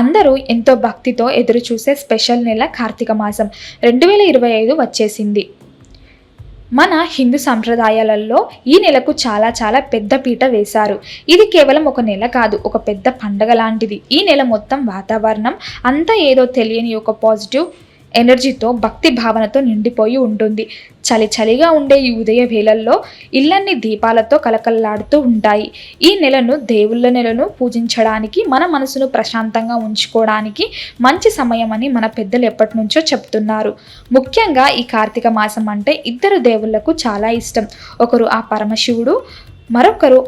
అందరూ ఎంతో భక్తితో ఎదురుచూసే స్పెషల్ నెల కార్తీక మాసం. రెండు వేల ఇరవై ఐదు వచ్చేసింది. మన హిందూ సంప్రదాయాలలో ఈ నెలకు చాలా చాలా పెద్ద పీట వేశారు. ఇది కేవలం ఒక నెల కాదు ఒక పెద్ద పండగ లాంటిది. ఈ నెల మొత్తం వాతావరణం అంతా ఏదో తెలియని ఒక పాజిటివ్ ఎనర్జీతో భక్తి భావనతో నిండిపోయి ఉంటుంది. చలి చలిగా ఉండే ఈ ఉదయ వేళల్లో ఇళ్ళన్ని దీపాలతో కలకల్లాడుతూ ఉంటాయి. ఈ నెలను దేవుళ్ళ నెలను పూజించడానికి మన మనసును ప్రశాంతంగా ఉంచుకోవడానికి మంచి సమయం అని మన పెద్దలు ఎప్పటి నుంచో చెప్తున్నారు. ముఖ్యంగా ఈ కార్తీక మాసం అంటే ఇద్దరు దేవుళ్ళకు చాలా ఇష్టం. ఒకరు ఆ పరమశివుడు మరొకరు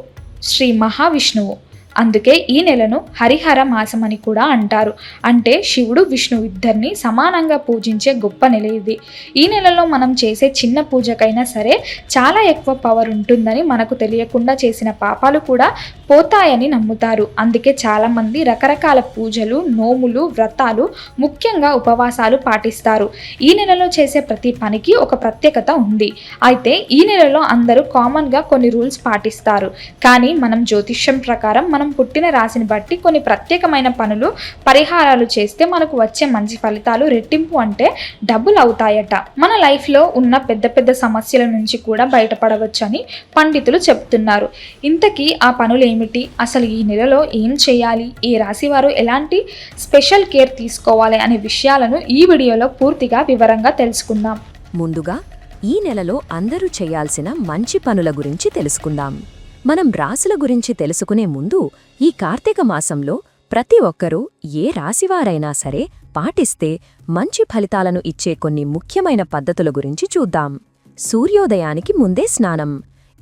శ్రీ మహావిష్ణువు. అందుకే ఈ నెలను హరిహర మాసం అని కూడా అంటారు. అంటే శివుడు విష్ణు ఇద్దరిని సమానంగా పూజించే గొప్ప నెల ఇది. ఈ నెలలో మనం చేసే చిన్న పూజకైనా సరే చాలా ఎక్కువ పవర్ ఉంటుందని మనకు తెలియకుండా చేసిన పాపాలు కూడా పోతాయని నమ్ముతారు. అందుకే చాలామంది రకరకాల పూజలు నోములు వ్రతాలు ముఖ్యంగా ఉపవాసాలు పాటిస్తారు. ఈ నెలలో చేసే ప్రతి పనికి ఒక ప్రత్యేకత ఉంది. అయితే ఈ నెలలో అందరూ కామన్గా కొన్ని రూల్స్ పాటిస్తారు. కానీ మనం జ్యోతిష్యం ప్రకారం మనం పుట్టిన రాశిని బట్టి కొన్ని ప్రత్యేకమైన పనులు పరిహారాలు చేస్తే మనకు వచ్చే మంచి ఫలితాలు రెట్టింపు అంటే డబ్బులు అవుతాయట. మన లైఫ్లో ఉన్న పెద్ద పెద్ద సమస్యల నుంచి కూడా బయటపడవచ్చని పండితులు చెప్తున్నారు. ఇంతకీ ఆ పనులు ఏమిటి? అసలు ఈ నెలలో ఏం చేయాలి? ఈ రాశి వారు ఎలాంటి స్పెషల్ కేర్ తీసుకోవాలి అనే విషయాలను ఈ వీడియోలో పూర్తిగా వివరంగా తెలుసుకుందాం. ముందుగా ఈ నెలలో అందరూ చేయాల్సిన మంచి పనుల గురించి తెలుసుకుందాం. మనం రాశుల గురించి తెలుసుకునే ముందు ఈ కార్తీక మాసంలో ప్రతి ఒక్కరూ ఏ రాశివారైనా సరే పాటిస్తే మంచి ఫలితాలను ఇచ్చే కొన్ని ముఖ్యమైన పద్ధతుల గురించి చూద్దాం. సూర్యోదయానికి ముందే స్నానం.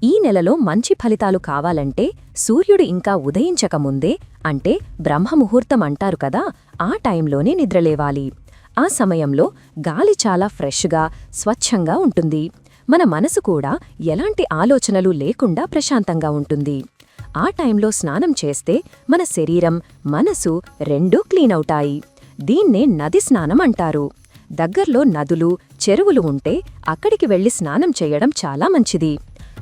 ఈ నెలలో మంచి ఫలితాలు కావాలంటే సూర్యుడు ఇంకా ఉదయించకముందే అంటే బ్రహ్మముహూర్తం అంటారు కదా ఆ టైంలోనే నిద్రలేవాలి. ఆ సమయంలో గాలి చాలా ఫ్రెష్గా స్వచ్ఛంగా ఉంటుంది. మన మనసు కూడా ఎలాంటి ఆలోచనలు లేకుండా ప్రశాంతంగా ఉంటుంది. ఆ టైంలో స్నానం చేస్తే మన శరీరం మనసు రెండూ క్లీన్ అవుతాయి. దీన్నే నది స్నానం అంటారు. దగ్గర్లో నదులు చెరువులు ఉంటే అక్కడికి వెళ్ళి స్నానం చేయడం చాలా మంచిది.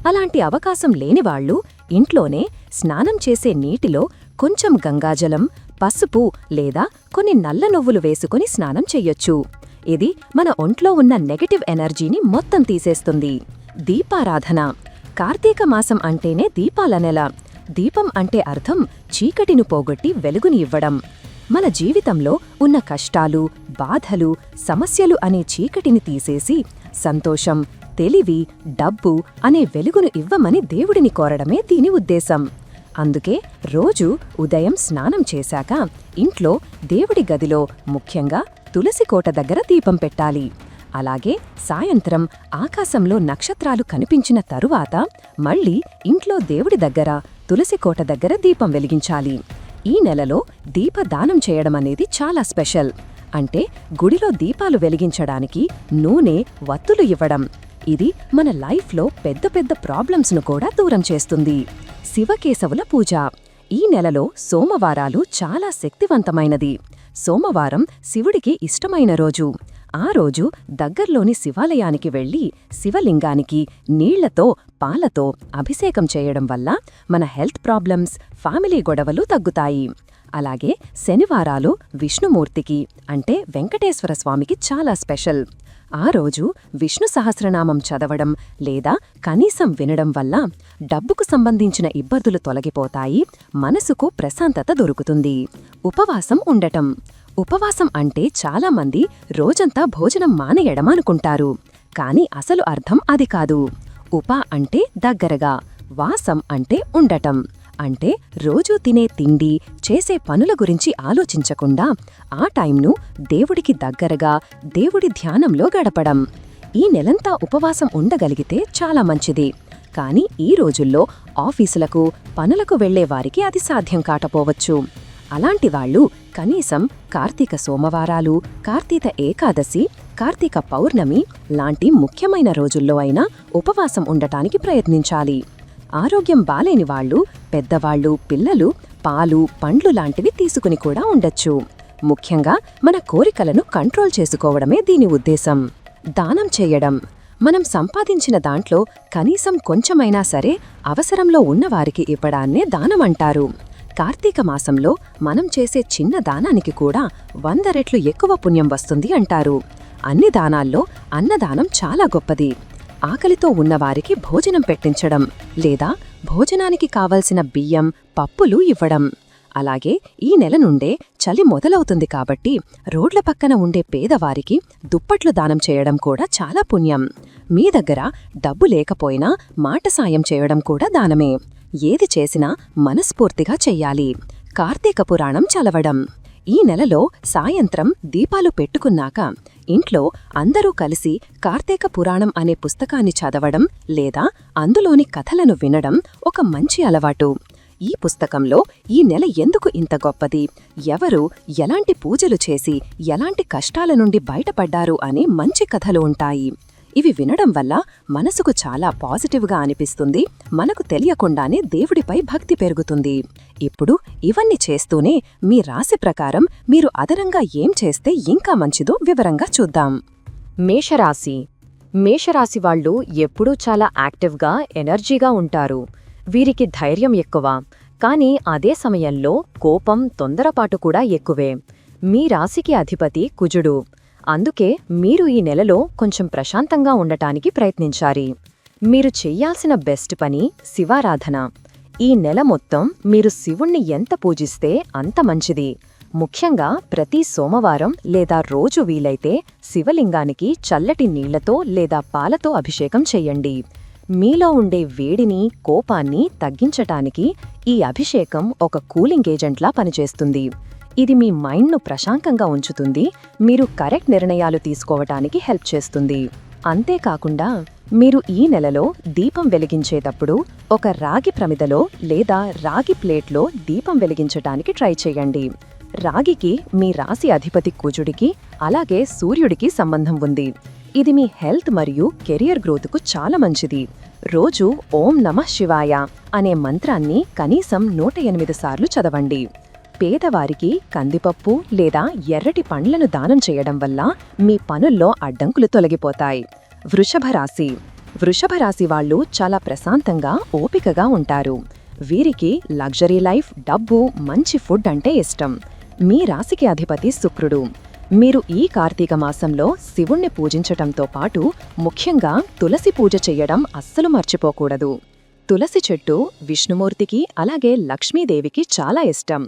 అలాంటి అవకాశం లేనివాళ్ళు ఇంట్లోనే స్నానం చేసే నీటిలో కొంచెం గంగాజలం పసుపు లేదా కొన్ని నల్ల నువ్వులు వేసుకుని స్నానం చెయ్యొచ్చు ఇది మన ఒంట్లో ఉన్న నెగటివ్ ఎనర్జీని మొత్తం తీసేస్తుంది. దీపారాధన. కార్తీక మాసం అంటేనే దీపాల నెల. దీపం అంటే అర్థం చీకటిను పోగొట్టి వెలుగుని ఇవ్వడం. మన జీవితంలో ఉన్న కష్టాలు బాధలు సమస్యలు అనే చీకటిని తీసేసి సంతోషం తెలివి డబ్బు అనే వెలుగును ఇవ్వమని దేవుడిని కోరడమే దీని ఉద్దేశం. అందుకే రోజు ఉదయం స్నానం చేశాక ఇంట్లో దేవుడి గదిలో ముఖ్యంగా తులసికోట దగ్గర దీపం పెట్టాలి. అలాగే సాయంత్రం ఆకాశంలో నక్షత్రాలు కనిపించిన తరువాత మళ్ళీ ఇంట్లో దేవుడి దగ్గర తులసికోట దగ్గర దీపం వెలిగించాలి. ఈ నెలలో దీపదానం చేయడం అనేది చాలా స్పెషల్. అంటే గుడిలో దీపాలు వెలిగించడానికి నూనె వత్తులు ఇవ్వడం. ఇది మన లైఫ్లో పెద్ద పెద్ద ప్రాబ్లమ్స్ను కూడా దూరం చేస్తుంది. శివకేశవుల పూజ. ఈ నెలలో సోమవారాలు చాలా శక్తివంతమైనది. సోమవారం శివుడికి ఇష్టమైన రోజు. ఆ రోజు దగ్గర్లోని శివాలయానికి వెళ్ళి శివలింగానికి నీళ్ళతో పాలతో అభిషేకం చేయడం వల్ల మన హెల్త్ ప్రాబ్లమ్స్ ఫ్యామిలీ గొడవలు తగ్గుతాయి. అలాగే శనివారాలు విష్ణుమూర్తికి అంటే వెంకటేశ్వర స్వామికి చాలా స్పెషల్. ఆ రోజు విష్ణు సహస్రనామం చదవడం లేదా కనీసం వినడం వల్ల డబ్బుకు సంబంధించిన ఇబ్బందులు తొలగిపోతాయి మనసుకు ప్రశాంతత దొరుకుతుంది. ఉపవాసం ఉండటం. ఉపవాసం అంటే చాలామంది రోజంతా భోజనం మానేయడమనుకుంటారు కాని అసలు అర్థం అది కాదు. ఉప అంటే దగ్గరగా వాసం అంటే ఉండటం. అంటే రోజూ తినే తిండి చేసే పనుల గురించి ఆలోచించకుండా ఆ టైంను దేవుడికి దగ్గరగా దేవుడి ధ్యానంలో గడపడం. ఈ నెలంతా ఉపవాసం ఉండగలిగితే చాలా మంచిది. కానీ ఈ రోజుల్లో ఆఫీసులకు పనులకు వెళ్ళేవారికి అది సాధ్యం కాటపోవచ్చు అలాంటి వాళ్ళు కనీసం కార్తీక సోమవారాలు కార్తీక ఏకాదశి కార్తీక పౌర్ణమి లాంటి ముఖ్యమైన రోజుల్లో అయినా ఉపవాసం ఉండటానికి ప్రయత్నించాలి. ఆరోగ్యం బాలేని వాళ్ళు పెద్దవాళ్ళు పిల్లలు పాలు పండ్లు లాంటివి తీసుకుని కూడా ఉండొచ్చు. ముఖ్యంగా మన కోరికలను కంట్రోల్ చేసుకోవడమే దీని ఉద్దేశం. దానం చేయడం. మనం సంపాదించిన దాంట్లో కనీసం కొంచెమైనా సరే అవసరంలో ఉన్నవారికి ఇవ్వడాన్నే దానమంటారు కార్తీక మాసంలో మనం చేసే చిన్న దానానికి కూడా వంద రెట్లు ఎక్కువ పుణ్యం వస్తుంది అంటారు. అన్ని దానాల్లో అన్నదానం చాలా గొప్పది. ఆకలితో ఉన్నవారికి భోజనం పెట్టించడం లేదా భోజనానికి కావలసిన బియ్యం పప్పులు ఇవ్వడం. అలాగే ఈ నెల నుండే చలి మొదలవుతుంది కాబట్టి రోడ్ల పక్కన ఉండే పేదవారికి దుప్పట్లు దానం చేయడం కూడా చాలా పుణ్యం. మీ దగ్గర డబ్బు లేకపోయినా మాట సాయం చేయడం కూడా దానమే. ఏది చేసినా మనస్ఫూర్తిగా చెయ్యాలి. కార్తీక పురాణం చలవడం. ఈ నెలలో సాయంత్రం దీపాలు పెట్టుకున్నాక ఇంట్లో అందరూ కలిసి కార్తీక పురాణం అనే పుస్తకాన్ని చదవడం లేదా అందులోని కథలను వినడం ఒక మంచి అలవాటు. ఈ పుస్తకంలో ఈ నెల ఎందుకు ఇంత గొప్పది? ఎవరు ఎలాంటి పూజలు చేసి ఎలాంటి కష్టాల నుండి బయటపడ్డారు అనే మంచి కథలు ఉంటాయి. ఇవి వినడం వల్ల మనసుకు చాలా పాజిటివ్గా అనిపిస్తుంది. మనకు తెలియకుండానే దేవుడిపై భక్తి పెరుగుతుంది. ఇప్పుడు ఇవన్నీ చేస్తూనే మీ రాశి ప్రకారం మీరు అదనంగా ఏం చేస్తే ఇంకా మంచిదో వివరంగా చూద్దాం. మేషరాశి. మేషరాశి వాళ్ళు ఎప్పుడూ చాలా యాక్టివ్గా ఎనర్జీగా ఉంటారు. వీరికి ధైర్యం ఎక్కువ. కానీ అదే సమయంలో కోపం తొందరపాటు కూడా ఎక్కువే. మీ రాశికి అధిపతి కుజుడు. అందుకే మీరు ఈ నెలలో కొంచెం ప్రశాంతంగా ఉండటానికి ప్రయత్నించాలి. మీరు చెయ్యాల్సిన బెస్ట్ పని శివారాధన. ఈ నెల మొత్తం మీరు శివుణ్ణి ఎంత పూజిస్తే అంత మంచిది. ముఖ్యంగా ప్రతి సోమవారం లేదా రోజు వీలైతే శివలింగానికి చల్లటి నీళ్ళతో లేదా పాలతో అభిషేకం చెయ్యండి మీలో ఉండే వేడిని కోపాన్ని తగ్గించటానికి ఈ అభిషేకం ఒక కూలింగ్ ఏజెంట్లా పనిచేస్తుంది. ఇది మీ మైండ్ను ప్రశాంతంగా ఉంచుతుంది మీరు కరెక్ట్ నిర్ణయాలు తీసుకోవటానికి హెల్ప్ చేస్తుంది. అంతేకాకుండా మీరు ఈ నెలలో దీపం వెలిగించేటప్పుడు ఒక రాగి ప్రమిదలో లేదా రాగి ప్లేట్లో దీపం వెలిగించటానికి ట్రై చేయండి. రాగికి మీ రాశి అధిపతి కూజుడికి అలాగే సూర్యుడికి సంబంధం ఉంది. ఇది మీ హెల్త్ మరియు కెరియర్ గ్రోత్కు చాలా మంచిది. రోజు ఓం నమః శివాయ అనే మంత్రాన్ని కనీసం నూట ఎనిమిది సార్లు చదవండి. పేదవారికి కందిపప్పు లేదా ఎర్రటి పండ్లను దానం చేయడం వల్ల మీ పనుల్లో అడ్డంకులు తొలగిపోతాయి. వృషభ రాశి. వృషభ రాశి వాళ్ళు చాలా ప్రశాంతంగా ఓపికగా ఉంటారు. వీరికి లగ్జరీ లైఫ్ డబ్బు మంచి ఫుడ్ అంటే ఇష్టం. మీ రాశికి అధిపతి శుక్రుడు. మీరు ఈ కార్తీక మాసంలో శివుణ్ణి పూజించటంతో పాటు ముఖ్యంగా తులసి పూజ చెయ్యడం అస్సలు మర్చిపోకూడదు. తులసి చెట్టు విష్ణుమూర్తికి అలాగే లక్ష్మీదేవికి చాలా ఇష్టం.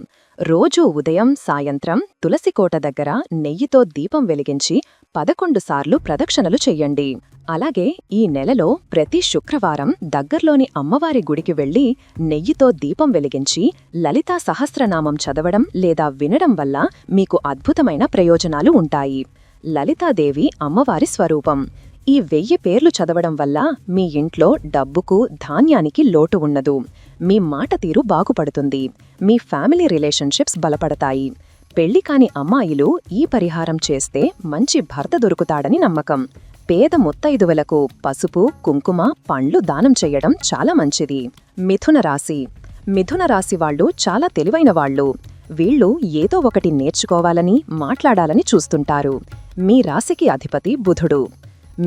రోజూ ఉదయం సాయంత్రం తులసి కోట దగ్గర నెయ్యితో దీపం వెలిగించి పదకొండు సార్లు ప్రదక్షిణలు చెయ్యండి. అలాగే ఈ నెలలో ప్రతి శుక్రవారం దగ్గర్లోని అమ్మవారి గుడికి వెళ్ళి నెయ్యితో దీపం వెలిగించి లలితా సహస్రనామం చదవడం లేదా వినడం వల్ల మీకు అద్భుతమైన ప్రయోజనాలు ఉంటాయి. లలితాదేవి అమ్మవారి స్వరూపం. ఈ వెయ్యి పేర్లు చదవడం వల్ల మీ ఇంట్లో డబ్బుకు ధాన్యానికి లోటు ఉన్నదు. మీ మాట తీరు బాగుపడుతుంది. మీ ఫ్యామిలీ రిలేషన్షిప్స్ బలపడతాయి. పెళ్ళి కాని అమ్మాయిలు ఈ పరిహారం చేస్తే మంచి భర్త దొరుకుతాడని నమ్మకం. పేద ముత్తైదువులకు పసుపు కుంకుమ పండ్లు దానం చెయ్యడం చాలా మంచిది. మిథున రాశి. మిథున రాశి వాళ్ళు చాలా తెలివైన వాళ్ళు. వీళ్ళు ఏదో ఒకటి నేర్చుకోవాలని మాట్లాడాలని చూస్తుంటారు. మీ రాశికి అధిపతి బుధుడు.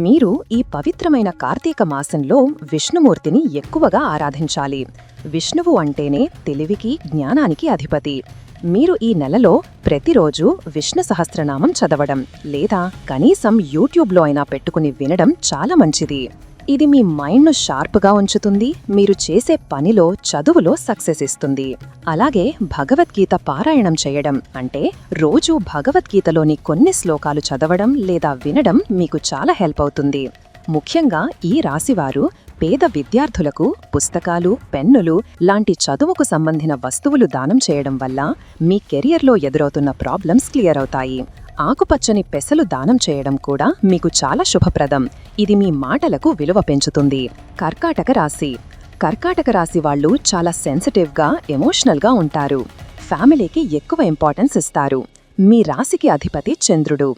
మీరు ఈ పవిత్రమైన కార్తీక మాసంలో విష్ణుమూర్తిని ఎక్కువగా ఆరాధించాలి. విష్ణువు అంటేనే తెలివికి జ్ఞానానికి అధిపతి. మీరు ఈ నెలలో ప్రతిరోజు విష్ణు సహస్రనామం చదవడం లేదా కనీసం యూట్యూబ్లో అయినా పెట్టుకుని వినడం చాలా మంచిది. ఇది మీ మైండ్ను షార్ప్గా ఉంచుతుంది మీరు చేసే పనిలో చదువులో సక్సెస్ ఇస్తుంది. అలాగే భగవద్గీత పారాయణం చేయడం అంటే రోజు భగవద్గీతలోని కొన్ని శ్లోకాలు చదవడం లేదా వినడం మీకు చాలా హెల్ప్ అవుతుంది. ముఖ్యంగా ఈ రాశివారు పేద విద్యార్థులకు పుస్తకాలు పెన్నులు లాంటి చదువుకు సంబంధిన వస్తువులు దానం చేయడం వల్ల మీ కెరియర్లో ఎదురవుతున్న ప్రాబ్లమ్స్ క్లియర్ అవుతాయి. ఆకుపచ్చని పెసలు దానం చేయడం కూడా మీకు చాలా శుభప్రదం. ఇది మీ మాటలకు విలువ పెంచుతుంది. కర్కాటక రాశి. కర్కాటక రాశి వాళ్ళు చాలా సెన్సిటివ్గా ఎమోషనల్గా ఉంటారు. ఫ్యామిలీకి ఎక్కువ ఇంపార్టెన్స్ ఇస్తారు. మీ రాశికి అధిపతి చంద్రుడు.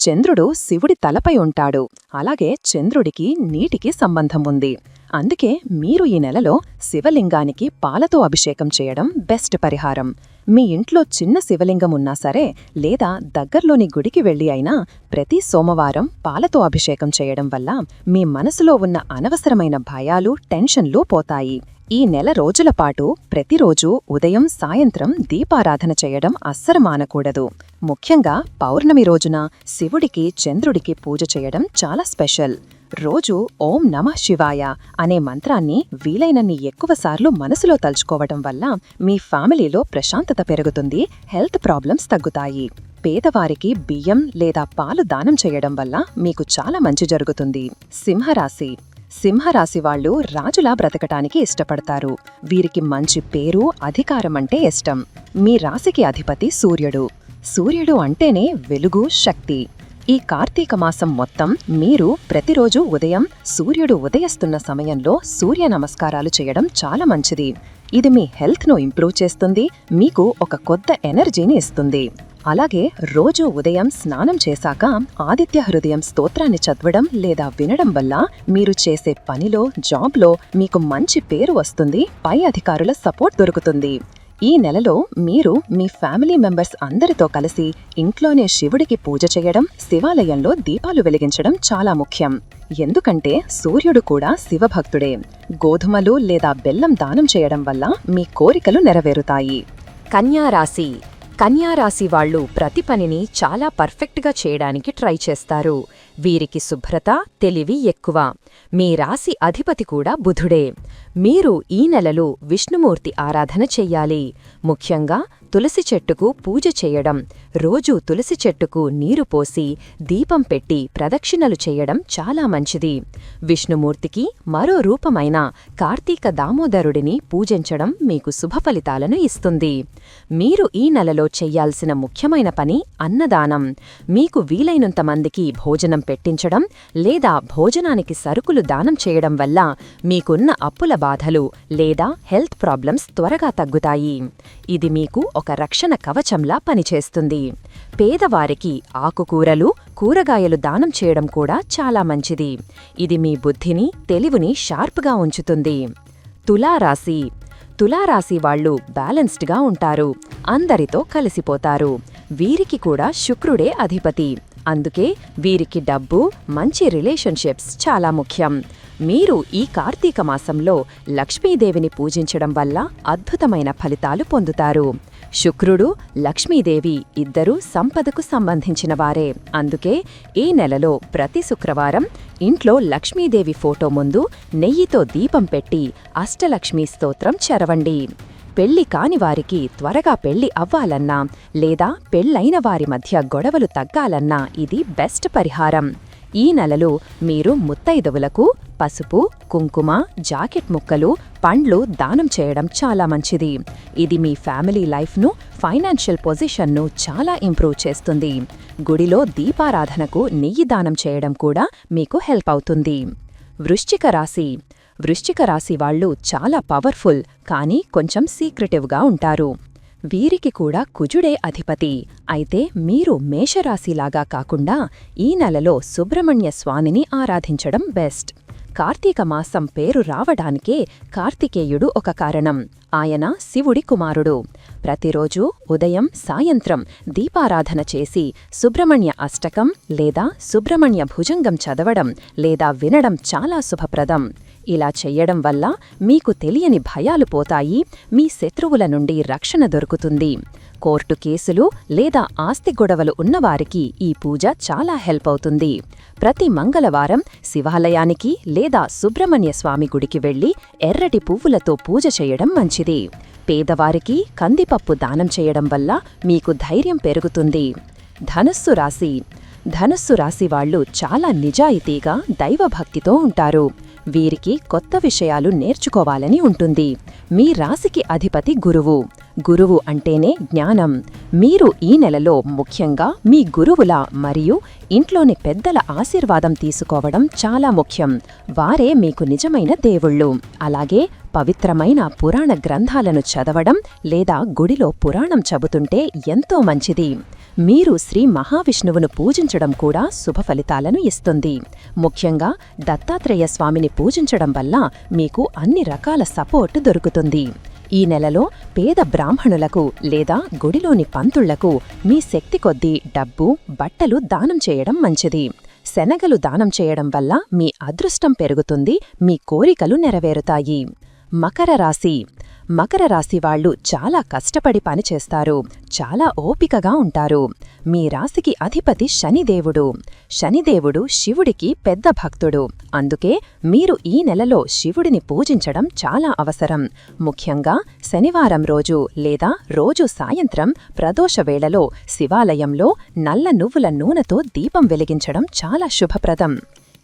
చంద్రుడు శివుడి తలపై ఉంటాడు. అలాగే చంద్రుడికి నీటికి సంబంధం ఉంది. అందుకే మీరు ఈ నెలలో శివలింగానికి పాలతో అభిషేకం చేయడం బెస్ట్ పరిహారం. మీ ఇంట్లో చిన్న శివలింగం ఉన్నా సరే లేదా దగ్గర్లోని గుడికి వెళ్ళి అయినా ప్రతి సోమవారం పాలతో అభిషేకం చేయడం వల్ల మీ మనసులో ఉన్న అనవసరమైన భయాలు టెన్షన్లు పోతాయి. ఈ నెల రోజుల పాటు ప్రతిరోజు ఉదయం సాయంత్రం దీపారాధన చేయడం అస్సలు మానకూడదు. ముఖ్యంగా పౌర్ణమి రోజున శివుడికి చంద్రుడికి పూజ చేయడం చాలా స్పెషల్. రోజు ఓం నమః శివాయ అనే మంత్రాన్ని వీలైనన్ని ఎక్కువసార్లు మనసులో తలుచుకోవడం వల్ల మీ ఫ్యామిలీలో ప్రశాంతత పెరుగుతుంది హెల్త్ ప్రాబ్లమ్స్ తగ్గుతాయి. పేదవారికి బియ్యం లేదా పాలు దానం చేయడం వల్ల మీకు చాలా మంచి జరుగుతుంది. సింహరాశి. సింహరాశి వాళ్ళు రాజులా బ్రతకటానికి ఇష్టపడతారు. వీరికి మంచి పేరు అధికారం అంటే ఇష్టం. మీ రాశికి అధిపతి సూర్యుడు. సూర్యుడు అంటేనే వెలుగు శక్తి. ఈ కార్తీక మాసం మొత్తం మీరు ప్రతిరోజు ఉదయం సూర్యుడు ఉదయస్తున్న సమయంలో సూర్య నమస్కారాలు చేయడం చాలా మంచిది. ఇది మీ హెల్త్ను ఇంప్రూవ్ చేస్తుంది మీకు ఒక కొత్త ఎనర్జీని ఇస్తుంది. అలాగే రోజు ఉదయం స్నానం చేశాక ఆదిత్య హృదయం స్తోత్రాన్ని చదవడం లేదా వినడం వల్ల మీరు చేసే పనిలో జాబ్లో మీకు మంచి పేరు వస్తుంది పై అధికారుల సపోర్ట్ దొరుకుతుంది. ఈ నెలలో మీరు మీ ఫ్యామిలీ మెంబర్స్ అందరితో కలిసి ఇంట్లోనే శివుడికి పూజ చేయడం శివాలయంలో దీపాలు వెలిగించడం చాలా ముఖ్యం. ఎందుకంటే సూర్యుడు కూడా శివభక్తుడే. గోధుమలు లేదా బెల్లం దానం చేయడం వల్ల మీ కోరికలు నెరవేరుతాయి. కన్యారాశి కన్యారాశి వాళ్ళు ప్రతి పనిని చాలా పర్ఫెక్ట్గా చేయడానికి ట్రై చేస్తారు. వీరికి శుభ్రత తెలివి ఎక్కువ. మీ రాశి అధిపతి కూడా బుధుడే. మీరు ఈ నెలలో విష్ణుమూర్తి ఆరాధన చెయ్యాలి ముఖ్యంగా తులసి చెట్టుకు పూజ చేయడం. రోజూ తులసి చెట్టుకు నీరు పోసి దీపం పెట్టి ప్రదక్షిణలు చేయడం చాలా మంచిది. విష్ణుమూర్తికి మరో రూపమైన కార్తీక దామోదరుడిని పూజించడం మీకు శుభఫలితాలను ఇస్తుంది. మీరు ఈ నెలలో చెయ్యాల్సిన ముఖ్యమైన పని అన్నదానం. మీకు వీలైనంత మందికి భోజనం పెట్టించడం లేదా భోజనానికి సరుకులు దానం చేయడం వల్ల మీకున్న అప్పుల బాధలు లేదా హెల్త్ ప్రాబ్లమ్స్ త్వరగా తగ్గుతాయి. ఇది మీకు ఒక రక్షణ కవచంలా పనిచేస్తుంది. పేదవారికి ఆకుకూరలు కూరగాయలు దానం చేయడం కూడా చాలా మంచిది. ఇది మీ బుద్ధిని తెలివిని షార్ప్గా ఉంచుతుంది. తులారాశి. తులారాశి వాళ్ళు బ్యాలెన్స్డ్గా ఉంటారు. అందరితో కలిసిపోతారు. వీరికి కూడా శుక్రుడే అధిపతి. అందుకే వీరికి డబ్బు మంచి రిలేషన్షిప్స్ చాలా ముఖ్యం. మీరు ఈ కార్తీక మాసంలో లక్ష్మీదేవిని పూజించడం వల్ల అద్భుతమైన ఫలితాలు పొందుతారు. శుక్రుడు లక్ష్మీదేవి ఇద్దరూ సంపదకు సంబంధించిన వారే. అందుకే ఈ నెలలో ప్రతి శుక్రవారం ఇంట్లో లక్ష్మీదేవి ఫోటో ముందు నెయ్యితో దీపం పెట్టి అష్టలక్ష్మీ స్తోత్రం చరవండి. పెళ్ళి కాని వారికి త్వరగా పెళ్ళి అవ్వాలన్నా లేదా పెళ్ళైన వారి మధ్య గొడవలు తగ్గాలన్నా ఇది బెస్ట్ పరిహారం. ఈ నెలలో మీరు ముత్తైదవులకు పసుపు కుంకుమ జాకెట్ ముక్కలు పండ్లు దానం చేయడం చాలా మంచిది. ఇది మీ ఫ్యామిలీ లైఫ్ను ఫైనాన్షియల్ పొజిషన్ను చాలా ఇంప్రూవ్ చేస్తుంది. గుడిలో దీపారాధనకు నెయ్యి దానం చేయడం కూడా మీకు హెల్ప్ అవుతుంది. వృశ్చిక రాశి. వృశ్చిక రాశి వాళ్ళు చాలా పవర్ఫుల్ కానీ కొంచెం సీక్రెటివ్గా ఉంటారు. వీరికి కూడా కుజుడే అధిపతి. అయితే మీరు మేషరాశిలాగా కాకుండా ఈ నెలలో సుబ్రహ్మణ్య స్వామిని ఆరాధించడం బెస్ట్. కార్తీక మాసం పేరు రావడానికే కార్తికేయుడు ఒక కారణం. ఆయన శివుడి కుమారుడు. ప్రతిరోజు ఉదయం సాయంత్రం దీపారాధన చేసి సుబ్రహ్మణ్య అష్టకం లేదా సుబ్రహ్మణ్య భుజంగం చదవడం లేదా వినడం చాలా శుభప్రదం. ఇలా చెయ్యడం వల్ల మీకు తెలియని భయాలు పోతాయి మీ శత్రువుల నుండి రక్షణ దొరుకుతుంది. కోర్టు కేసులు లేదా ఆస్తి గొడవలు ఉన్నవారికి ఈ పూజ చాలా హెల్ప్ అవుతుంది. ప్రతి మంగళవారం శివాలయానికి లేదా సుబ్రహ్మణ్య స్వామి గుడికి వెళ్ళి ఎర్రటి పువ్వులతో పూజ చేయడం మంచిది. పేదవారికి కందిపప్పు దానం చేయడం వల్ల మీకు ధైర్యం పెరుగుతుంది. ధనుస్సు రాశి. ధనుస్సు రాశి వాళ్ళు చాలా నిజాయితీగా దైవభక్తితో ఉంటారు. వీరికి కొత్త విషయాలు నేర్చుకోవాలని ఉంటుంది. మీ రాశికి అధిపతి గురువు. గురువు అంటేనే జ్ఞానం. మీరు ఈ నెలలో ముఖ్యంగా మీ గురువుల మరియు ఇంట్లోని పెద్దల ఆశీర్వాదం తీసుకోవడం చాలా ముఖ్యం. వారే మీకు నిజమైన దేవుళ్ళు. అలాగే పవిత్రమైన పురాణ గ్రంథాలను చదవడం లేదా గుడిలో పురాణం చెబుతుంటే ఎంతో మంచిది. మీరు శ్రీ మహావిష్ణువును పూజించడం కూడా శుభ ఫలితాలను ఇస్తుంది. ముఖ్యంగా దత్తాత్రేయ స్వామిని పూజించడం వల్ల మీకు అన్ని రకాల సపోర్ట్ దొరుకుతుంది. ఈ నెలలో పేద బ్రాహ్మణులకు లేదా గుడిలోని పంతుళ్ళకు మీ శక్తి కొద్దీ డబ్బు బట్టలు దానం చేయడం మంచిది. శనగలు దానం చేయడం వల్ల మీ అదృష్టం పెరుగుతుంది మీ కోరికలు నెరవేరుతాయి. మకర రాశి మకర రాశి వాళ్ళు చాలా కష్టపడి పనిచేస్తారు చాలా ఓపికగా ఉంటారు. మీ రాశికి అధిపతి శనిదేవుడు. శనిదేవుడు శివుడికి పెద్ద భక్తుడు. అందుకే మీరు ఈ నెలలో శివుడిని పూజించడం చాలా అవసరం. ముఖ్యంగా శనివారం రోజు లేదా రోజు సాయంత్రం ప్రదోష వేళలో శివాలయంలో నల్ల నువ్వుల నూనెతో దీపం వెలిగించడం చాలా శుభప్రదం.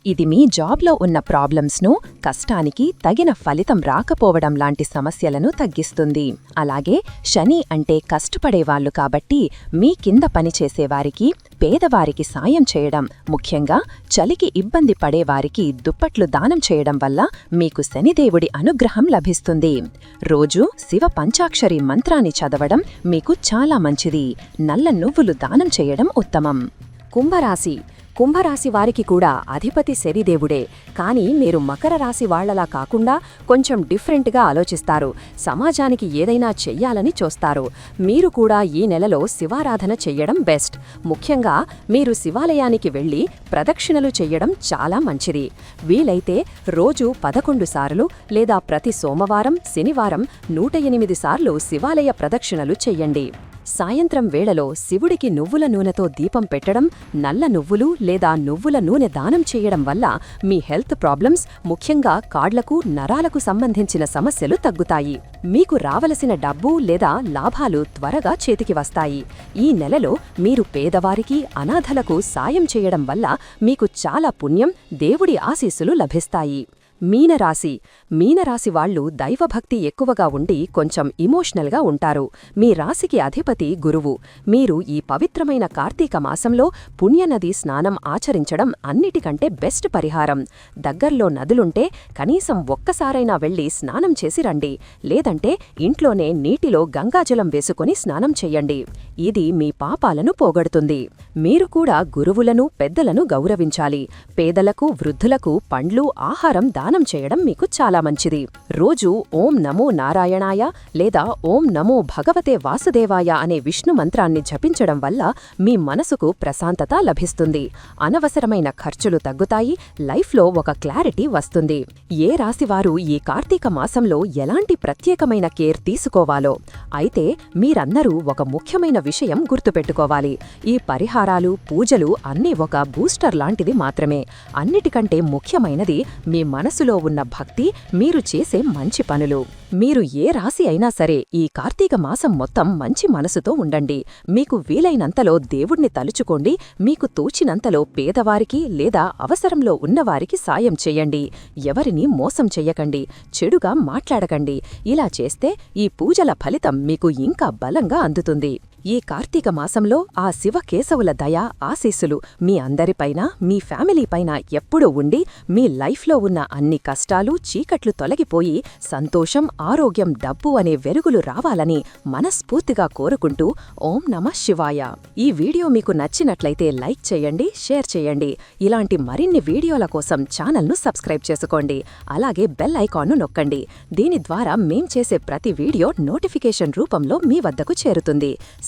ఇది మీ జాబ్లో ఉన్న ప్రాబ్లమ్స్ను కష్టానికి తగిన ఫలితం రాకపోవడం లాంటి సమస్యలను తగ్గిస్తుంది. అలాగే శని అంటే కష్టపడేవాళ్ళు కాబట్టి మీ కింద పనిచేసేవారికి పేదవారికి సాయం చేయడం ముఖ్యంగా చలికి ఇబ్బంది పడేవారికి దుప్పట్లు దానం చేయడం వల్ల మీకు శనిదేవుడి అనుగ్రహం లభిస్తుంది. రోజు శివ పంచాక్షరి మంత్రాన్ని చదవడం మీకు చాలా మంచిది. నల్ల నువ్వులు దానం చేయడం ఉత్తమం. కుంభరాశి కుంభరాశి వారికి కూడా అధిపతి శనిదేవుడే. కానీ మీరు మకర రాశి వాళ్ళలా కాకుండా కొంచెం డిఫరెంట్గా ఆలోచిస్తారు. సమాజానికి ఏదైనా చెయ్యాలని చూస్తారు. మీరు కూడా ఈ నెలలో శివారాధన చెయ్యడం బెస్ట్. ముఖ్యంగా మీరు శివాలయానికి వెళ్ళి ప్రదక్షిణలు చెయ్యడం చాలా మంచిది. వీలైతే రోజు పదకొండు సార్లు లేదా ప్రతి సోమవారం శనివారం నూట ఎనిమిది సార్లు శివాలయ ప్రదక్షిణలు చెయ్యండి. సాయంత్రం వేళలో శివుడికి నువ్వుల నూనెతో దీపం పెట్టడం నల్ల నువ్వులు లేదా నువ్వుల నూనె దానం చేయడం వల్ల మీ హెల్త్ ప్రాబ్లమ్స్ ముఖ్యంగా కాడ్లకు నరాలకు సంబంధించిన సమస్యలు తగ్గుతాయి. మీకు రావలసిన డబ్బు లేదా లాభాలు త్వరగా చేతికి వస్తాయి. ఈ నెలలో మీరు పేదవారికి అనాథలకు సాయం చేయడం వల్ల మీకు చాలా పుణ్యం దేవుడి ఆశీస్సులు లభిస్తాయి. మీనరాశి. మీనరాశి వాళ్ళు దైవభక్తి ఎక్కువగా ఉండి కొంచెం ఇమోషనల్గా ఉంటారు. మీ రాశికి అధిపతి గురువు. మీరు ఈ పవిత్రమైన కార్తీక మాసంలో పుణ్యనది స్నానం ఆచరించడం అన్నిటికంటే బెస్ట్ పరిహారం. దగ్గర్లో నదులుంటే కనీసం ఒక్కసారైనా వెళ్ళి స్నానం చేసి రండి. లేదంటే ఇంట్లోనే నీటిలో గంగాజలం వేసుకుని స్నానం చెయ్యండి ఇది మీ పాపాలను పోగొడుతుంది. మీరు కూడా గురువులను పెద్దలను గౌరవించాలి. పేదలకు వృద్ధులకు పండ్లు ఆహారం దానం చేయడం మీకు చాలా మంచిది. రోజు ఓం నమో నారాయణాయ లేదా ఓం నమో భగవతే వాసుదేవాయ అనే విష్ణు మంత్రాన్ని జపించడం వల్ల మీ మనసుకు ప్రశాంతత లభిస్తుంది. అనవసరమైన ఖర్చులు తగ్గుతాయి లైఫ్లో ఒక క్లారిటీ వస్తుంది. ఏ రాశివారు ఈ కార్తీక మాసంలో ఎలాంటి ప్రత్యేకమైన కేర్ తీసుకోవాలో? అయితే మీరందరూ ఒక ముఖ్యమైన విషయం గుర్తుపెట్టుకోవాలి. ఈ పరిహారాలు పూజలు అన్నీ ఒక బూస్టర్ లాంటిది మాత్రమే. అన్నిటికంటే ముఖ్యమైనది మీ మనసు మనసులో ఉన్న భక్తి మీరు చేసే మంచి పనులు. మీరు ఏ రాశి అయినా సరే ఈ కార్తీక మాసం మొత్తం మంచి మనసుతో ఉండండి. మీకు వీలైనంతలో దేవుణ్ణి తలుచుకోండి. మీకు తోచినంతలో పేదవారికి లేదా అవసరంలో ఉన్నవారికి సాయం చెయ్యండి ఎవరిని మోసం చెయ్యకండి. చెడుగా మాట్లాడకండి. ఇలా చేస్తే ఈ పూజల ఫలితం మీకు ఇంకా బలంగా అందుతుంది. ఈ కార్తీక మాసంలో ఆ శివకేశవుల దయ ఆశీస్సులు మీ అందరిపైన మీ ఫ్యామిలీపైన ఎప్పుడూ ఉండి మీ లైఫ్లో ఉన్న అన్ని కష్టాలు చీకట్లు తొలగిపోయి సంతోషం ఆరోగ్యం డబ్బు అనే వెలుగులు రావాలని మనస్ఫూర్తిగా కోరుకుంటూ ఓం నమ శివాయ. ఈ వీడియో మీకు నచ్చినట్లయితే లైక్ చేయండి షేర్ చేయండి. ఇలాంటి మరిన్ని వీడియోల కోసం ఛానల్ను సబ్స్క్రైబ్ చేసుకోండి. అలాగే బెల్ ఐకాన్ను నొక్కండి. దీని ద్వారా మేం చేసే ప్రతి వీడియో నోటిఫికేషన్ రూపంలో మీ వద్దకు చేరుతుంది.